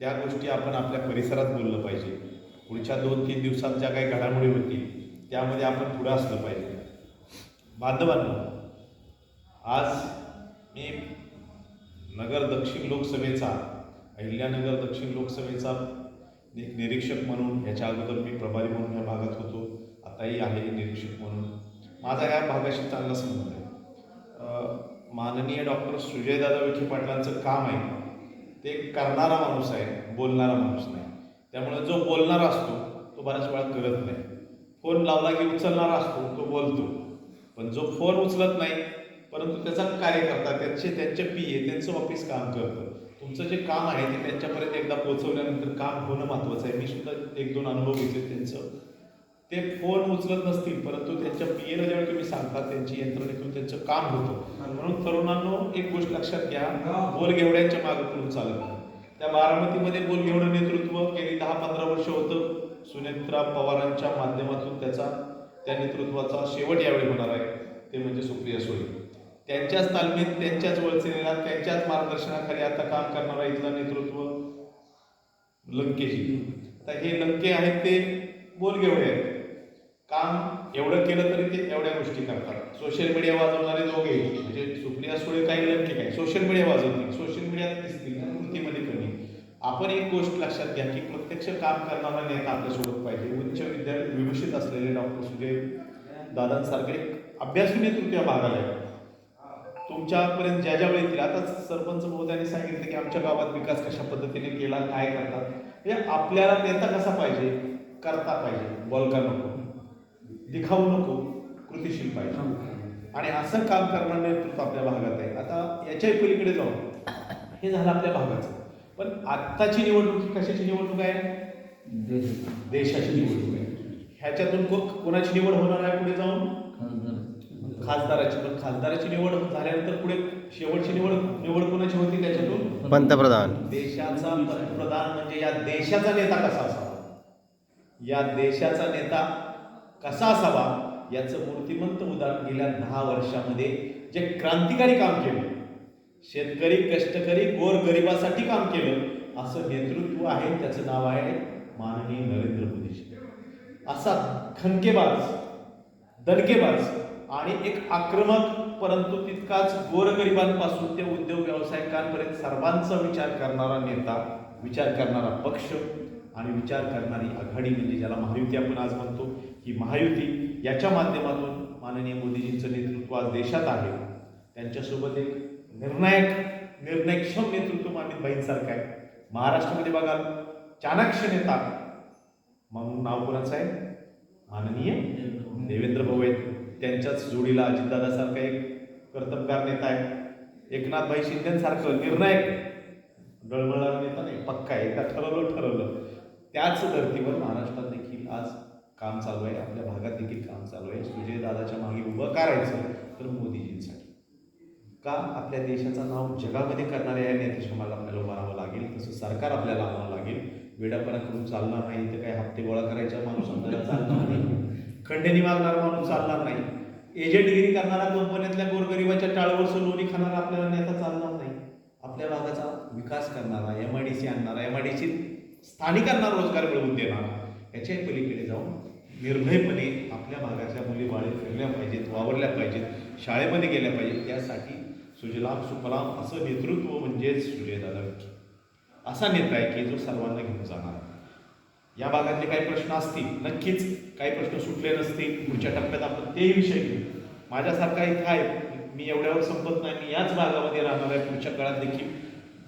त्या गोष्टी आपण आपल्या परिसरात बोललं पाहिजे. पुढच्या दोन तीन दिवसात ज्या काही घडामोडी होतील त्यामध्ये आपण पुढं असलं पाहिजे. बांधवांनो आज मी नगर दक्षिण लोकसभेचा अहिल्यानगर दक्षिण लोकसभेचा एक निरीक्षक म्हणून याच्या अगोदर मी प्रभारी म्हणून या भागात होतो. आताही आहे निरीक्षक म्हणून. माझा या भागाशी चांगला संबंध आहे. माननीय डॉक्टर सुजयदादा विखे पाटलांचं काम आहे. ते करणारा माणूस आहे बोलणारा माणूस नाही. त्यामुळे जो बोलणारा असतो तो बऱ्याच वेळा करत नाही. फोन लावला की उचलणारा असतो तो बोलतो. पण जो फोन उचलत नाही परंतु त्याचा कार्यकर्ता त्यांचे त्यांचे पी ए त्यांचं ऑफिस काम करतं. तुमचं जे काम आहे ते त्यांच्यापर्यंत एकदा पोहोचवल्यानंतर काम होणं महत्त्वाचं आहे. मी सुद्धा एक दोन अनुभव घेतले त्यांचं. ते फोन उचलत नसतील परंतु त्यांच्या पी एला ज्यावेळी तुम्ही सांगता त्यांची यंत्रणेतून त्यांचं काम होतं. म्हणून तरुणांनो एक गोष्ट लक्षात घ्या बोलगेवड्यांच्या मागे पुढून चालत नाही. त्या बारामतीमध्ये बोलगेवडं नेतृत्व गेली दहा पंधरा वर्ष होतं. सुनेत्रा पवारांच्या माध्यमातून त्याचा त्या नेतृत्वाचा शेवट यावेळी होणार आहे. ते म्हणजे सुप्रिया सोय त्यांच्याच तालमीत त्यांच्याच वळसेला त्यांच्याच मार्गदर्शनाखाली आता काम करणारा इथलं नेतृत्व लंकेशी आता हे लंके आहेत ते बोलगेवडे आहेत. काम एवढं केलं तरी ते एवढ्या गोष्टी करतात. सोशल मीडिया वाजवणारे दोघे म्हणजे सुप्रिया सुळे काही नक्की काय सोशल मीडिया वाजवतील. सोशल मीडियात दिसतील पण कृतीमध्ये कमी. आपण एक गोष्ट लक्षात घ्या की प्रत्यक्ष काम करणारा नेता आपल्यासोबत पाहिजे. उच्च विद्यार्थी विभूषित असलेले डॉक्टर सुजय दादांसारखे एक अभ्यासू नेतृत्व या भागाला आहे. तुमच्यापर्यंत ज्या ज्या वेळी येतील आता सरपंच महोदयांनी सांगितलं की आमच्या गावात विकास कशा पद्धतीने केला काय करतात. म्हणजे आपल्याला नेता कसा पाहिजे? करता पाहिजे. बोलका नको. दिखाऊ नको कृतीशील पाहिजे. आणि असं काम करणारं नेतृत्व आपल्या भागात आहे. आता याच्याही पलीकडे जाऊन हे झालं आपल्या भागाचं. पण आत्ताची निवडणूक ही कशाची निवडणूक आहे? देशाची निवडणूक आहे. ह्याच्यातून को- कोणाची निवड होणार आहे पुढे जाऊन? खासदाराची. पण खासदाराची निवड झाल्यानंतर पुढे शेवटची निवड निवड कोणाची होती त्याच्यातून? पंतप्रधान. देशाचा पंतप्रधान म्हणजे या देशाचा नेता कसा असावा? या देशाचा नेता कसा असावा याचं मूर्तिमंत उदाहरण गेल्या दहा वर्षामध्ये जे क्रांतिकारी काम केलं शेतकरी कष्टकरी गोर गरिबासाठी काम केलं असं नेतृत्व आहे त्याचं नाव आहे माननीय नरेंद्र मोदीजी. असा खनकेबाज दणकेबाज आणि एक आक्रमक परंतु तितकाच गोरगरिबांपासून ते उद्योग व्यावसायिकांपर्यंत सर्वांचा विचार करणारा नेता विचार करणारा पक्ष आणि विचार करणारी आघाडी म्हणजे ज्याला महायुती आपण आज म्हणतो ही महायुती याच्या माध्यमातून माननीय मोदीजींचं नेतृत्व आज देशात आहे. त्यांच्यासोबत एक निर्णायक निर्णयक्षम नेतृत्व मानित बाईंसारखं आहे. महाराष्ट्रामध्ये बघाल चाणक्य नेता म्हणून नाव कोणाचं आहे? माननीय देवेंद्र भाऊ आहेत त्यांच्याच जोडीला अजितदादासारखा एक कर्तबगार नेता आहे. एकनाथभाई शिंदेसारखं निर्णायक. डळमळणारा नेता नाही पक्का आहे. का ठरवलं ठरवलं. त्याच धर्तीवर महाराष्ट्रात देखील आज काम चालू आहे आपल्या भागात देखील काम चालू आहे. सुजय दादाच्या मागे उभं करायचं तर मोदीजींसाठी. का आपल्या देशाचं नाव जगामध्ये करणाऱ्या या नेतेशमाला आपल्याला उभं लागेल. तसं सरकार आपल्याला आणावं लागेल. वेडापणा करून चालणार नाही तर काही हप्ते गोळा करायचा माणूस आपल्याला चालणार नाही. खंडणी मागणारा माणूस चालणार नाही. एजंटगिरी करणारा कंपन्यातल्या गोरगरिबाच्या टाळवर लोणी खाणारा आपल्याला नेता चालणार नाही. आपल्या भागाचा विकास करणारा एम आय डी सी आणणारा एम आय डी सी स्थानिकांना रोजगार मिळवून देणारा याच्या पलीकडे जाऊन निर्भयपणे आपल्या भागाच्या मुली बाळे फिरल्या पाहिजेत वावरल्या पाहिजेत शाळेमध्ये गेल्या पाहिजेत. त्यासाठी सुजलाम सुफलाम असं नेतृत्व म्हणजेच सुजयदादा विखे. असा नेता आहे की जो सर्वांना घेऊन जाणार. या भागातले काही प्रश्न असतील नक्कीच काही प्रश्न सुटले नसतील पुढच्या टप्प्यात आपण तेही विषय घेऊ. माझ्यासारखा इथं आहे मी एवढ्यावर संपत नाही मी याच भागामध्ये राहणार आहे. पुढच्या काळात देखील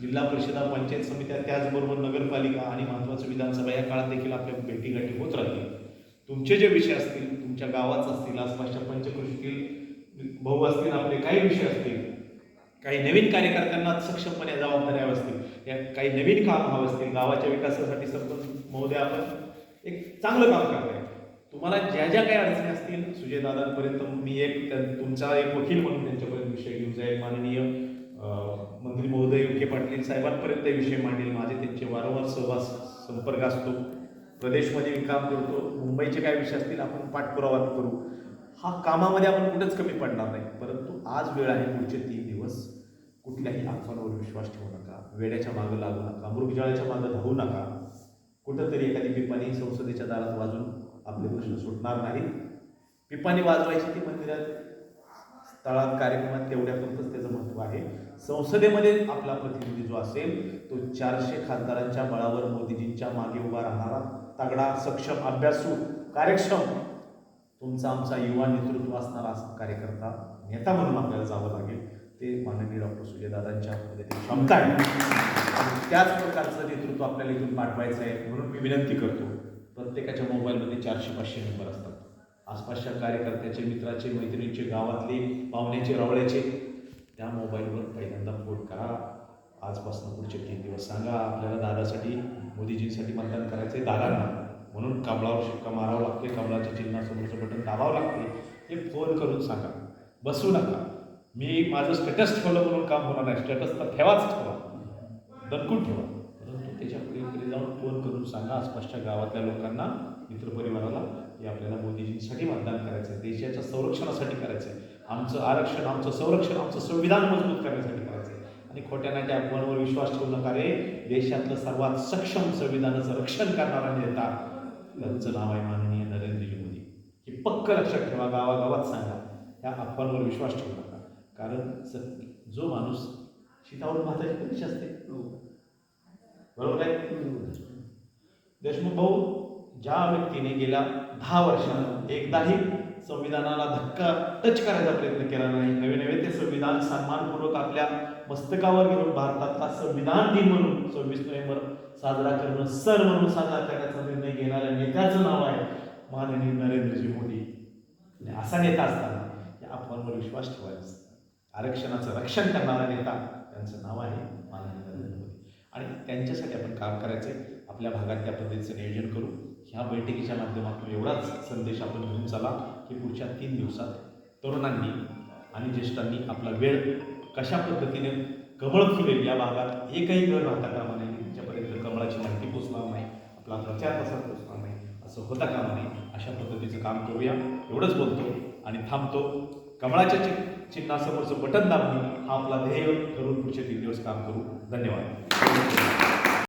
जिल्हा परिषदा पंचायत समित्या त्याचबरोबर नगरपालिका आणि महत्त्वाचं विधानसभा या काळात देखील आपल्या भेटीगाठी होत राहतील. तुमचे जे विषय असतील तुमच्या गावात असतील आसपासच्या पंचकृषीतील भाऊ असतील आपले काही विषय असतील काही नवीन कार्यकर्त्यांना सक्षमपणे जबाबदाऱ्या असतील या काही नवीन काम हवं असतील गावाच्या विकासासाठी सरपंच महोदय आपण एक चांगलं काम करताय. तुम्हाला ज्या ज्या काही अडचणी असतील सुजयदादांपर्यंत मी एक तुमचा एक वकील म्हणून त्यांच्यापर्यंत विषय घेऊन जाईल. माननीय मंत्री महोदय विखे पाटील साहेबांपर्यंत विषय मांडेल. माझे त्यांचे वारंवार सहवास संपर्क असतो. प्रदेशमध्ये मी काम करतो मुंबईचे काय विषय असतील आपण पाठपुरावा करू. हा कामामध्ये आपण कुठेच कमी पडणार नाही. परंतु आज वेळ आहे पुढचे तीन दिवस. कुठल्याही अफवांवर विश्वास ठेवू नका. वेड्याच्या मागं लागू नका. मृगजळाच्या मागं धावू नका. कुठंतरी एखादी पिपाणी संसदेच्या दारात वाजून आपले प्रश्न सुटणार नाही पिपाणी वाजवायची ती मंदिरात स्थळात कार्यक्रमात तेवढ्यापुरतंच त्याचं महत्त्व आहे. संसदेमध्ये आपला प्रतिनिधी जो असेल तो चारशे खासदारांच्या बळावर मोदीजींच्या मागे उभा राहणारा तगडा सक्षम अभ्यासू कार्यक्षम तुमचा आमचा युवा नेतृत्व असणारा कार्यकर्ता नेता म्हणून आपल्याला जावं लागेल. ते माननीय डॉक्टर सुजयदादांच्या मध्ये क्षमता आहे. त्याच प्रकारचं नेतृत्व आपल्याला इथून पाठवायचं आहे म्हणून मी विनंती करतो. प्रत्येकाच्या मोबाईलमध्ये चारशे पाचशे नंबर असतात. आसपासच्या कार्यकर्त्याचे मित्राचे मैत्रिणीचे गावातले पाहुण्याचे रवळ्याचे त्या मोबाईलवर पहिल्यांदा फोन करा. आजपासून पुढचे तीन दिवस. सांगा आपल्याला दादासाठी मोदीजींसाठी मतदान करायचं आहे दादांना. म्हणून कमळावर शिक्का मारावं लागते कमळाच्या चिन्हासमोरचं बटन दाबावं लागते. हे फोन करून सांगा. बसू नका. मी माझं स्टेटस ठेवलं म्हणून काम होणार नाही. स्टेटस तर ठेवाच ठेवा. दणकून ठेवा. परंतु त्याच्या पलीकडे जाऊन फोन करून सांगा आसपासच्या गावातल्या लोकांना मित्रपरिवाराला हे आपल्याला मोदीजींसाठी मतदान करायचं आहे देशाच्या संरक्षणासाठी करायचं आहे आमचं आरक्षण आमचं संरक्षण आमचं संविधान मजबूत करण्यासाठी आणि खोट्या नाट्या अफवांवर विश्वास ठेवू नका रे. देशातलं सर्वात सक्षम संविधानाचं रक्षण करणारा नेता त्यांचं नाव आहे माननीय नरेंद्रजी मोदी. हे पक्क लक्षात ठेवा गावागावात सांगा. ह्या अफवांवर विश्वास ठेवू नका. कारण स- जो माणूस शितावरून भाताची परीक्षा असते बरोबर आहे? देशमुख भाऊ ज्या व्यक्तीने गेल्या दहा वर्षात एकदाही संविधानाला धक्का टच करायचा प्रयत्न केला नाही नवे नवे ते संविधान सन्मानपूर्वक आपल्या मस्तकावर घेऊन भारताचा संविधान दिन म्हणून सव्वीस नोव्हेंबर साजरा करणं सर म्हणून साजरा करण्याचा निर्णय घेणाऱ्या नेत्याचं नाव आहे माननीय नरेंद्रजी मोदी. आणि असा नेता असताना या अफवांवर विश्वास ठेवायचा. आरक्षणाचं रक्षण करणारा नेता त्यांचं नाव आहे माननीय नरेंद्र मोदी. आणि त्यांच्यासाठी आपण काम करायचंय आपल्या भागात त्या पद्धतीचं नियोजन करू. ह्या बैठकीच्या माध्यमातून एवढाच संदेश आपण घेऊन चला की पुढच्या तीन दिवसात तरुणांनी आणि ज्येष्ठांनी आपला वेळ कशा पद्धतीने कमळ फुलेल या भागात एकही घर राहता कामा नये. ज्यापर्यंत कमळाची माहिती पोचणार नाही आपला प्रचार प्रसार पोचणार नाही असं होता कामा नये. अशा पद्धतीचं काम करूया. एवढंच बोलतो आणि थांबतो. कमळाच्या चि चिन्हासमोरचं बटन दाबणे हा आपला ध्येय ठरवून पुढचे तीन दिवस काम करू. धन्यवाद.